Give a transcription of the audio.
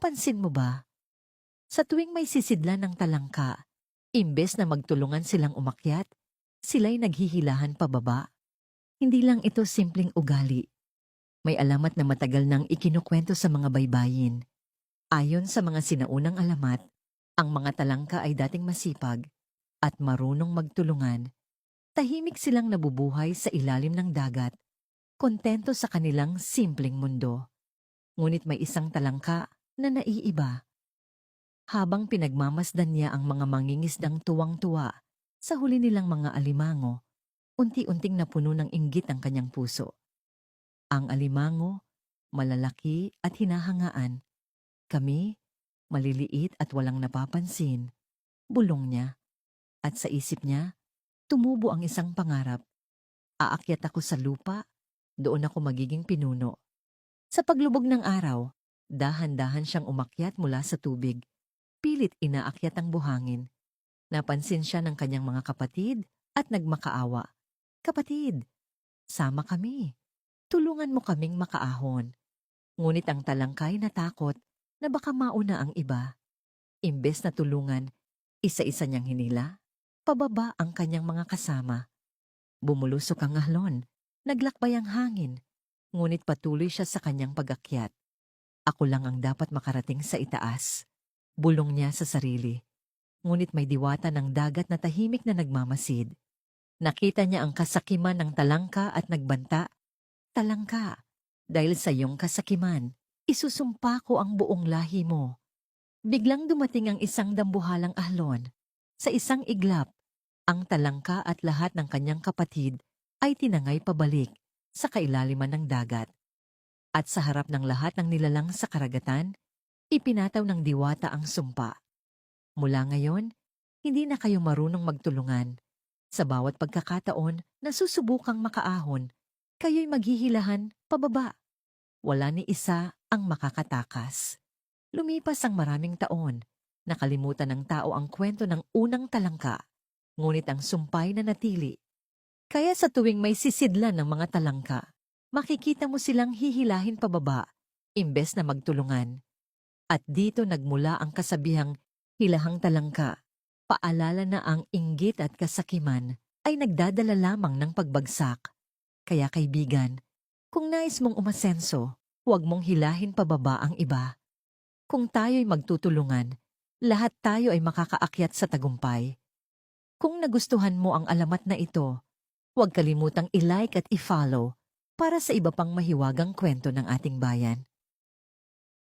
Napansin mo ba? Sa tuwing may sisidlan ng talangka, imbes na magtulungan silang umakyat, sila'y naghihilahan pababa. Hindi lang ito simpleng ugali. May alamat na matagal nang ikinukwento sa mga baybayin. Ayon sa mga sinaunang alamat, ang mga talangka ay dating masipag at marunong magtulungan. Tahimik silang nabubuhay sa ilalim ng dagat, kontento sa kanilang simpleng mundo. Ngunit may isang talangka na naiiba. Habang pinagmamasdan niya ang mga mangingisdang tuwang-tuwa sa huli nilang mga alimango, unti-unting napuno ng inggit ang kanyang puso. Ang alimango, malalaki at hinahangaan. Kami, maliliit at walang napapansin. Bulong niya. At sa isip niya, tumubo ang isang pangarap. Aakyat ako sa lupa, doon ako magiging pinuno. Sa paglubog ng araw, dahan-dahan siyang umakyat mula sa tubig. Pilit inaakyat ang buhangin. Napansin siya ng kanyang mga kapatid at nagmakaawa. Kapatid, sama kami. Tulungan mo kaming makaahon. Ngunit ang talangkay natakot na baka mauna ang iba. Imbes na tulungan, isa-isa niyang hinila, pababa ang kanyang mga kasama. Bumulusok ang ahlon, naglakbay ang hangin, ngunit patuloy siya sa kanyang pagakyat. Ako lang ang dapat makarating sa itaas. Bulong niya sa sarili. Ngunit may diwata ng dagat na tahimik na nagmamasid. Nakita niya ang kasakiman ng talangka at nagbanta. Talangka, dahil sa iyong kasakiman, isusumpa ko ang buong lahi mo. Biglang dumating ang isang dambuhalang ahlon. Sa isang iglap, ang talangka at lahat ng kanyang kapatid ay tinangay pabalik sa kailaliman ng dagat. At sa harap ng lahat ng nilalang sa karagatan, ipinataw ng diwata ang sumpa. Mula ngayon, hindi na kayo marunong magtulungan. Sa bawat pagkakataon na susubukang makaahon, kayo'y maghihilahan pababa. Wala ni isa ang makakatakas. Lumipas ang maraming taon, nakalimutan ng tao ang kwento ng unang talangka, ngunit ang sumpay na natili. Kaya sa tuwing may sisidlan ng mga talangka, makikita mo silang hihilahin pababa, imbes na magtulungan. At dito nagmula ang kasabihang hilahang talangka, paalala na ang inggit at kasakiman ay nagdadala lamang ng pagbagsak. Kaya kaibigan, kung nais mong umasenso, huwag mong hilahin pababa ang iba. Kung tayo'y magtutulungan, lahat tayo ay makakaakyat sa tagumpay. Kung nagustuhan mo ang alamat na ito, huwag kalimutang i-like at i-follow para sa iba pang mahiwagang kwento ng ating bayan.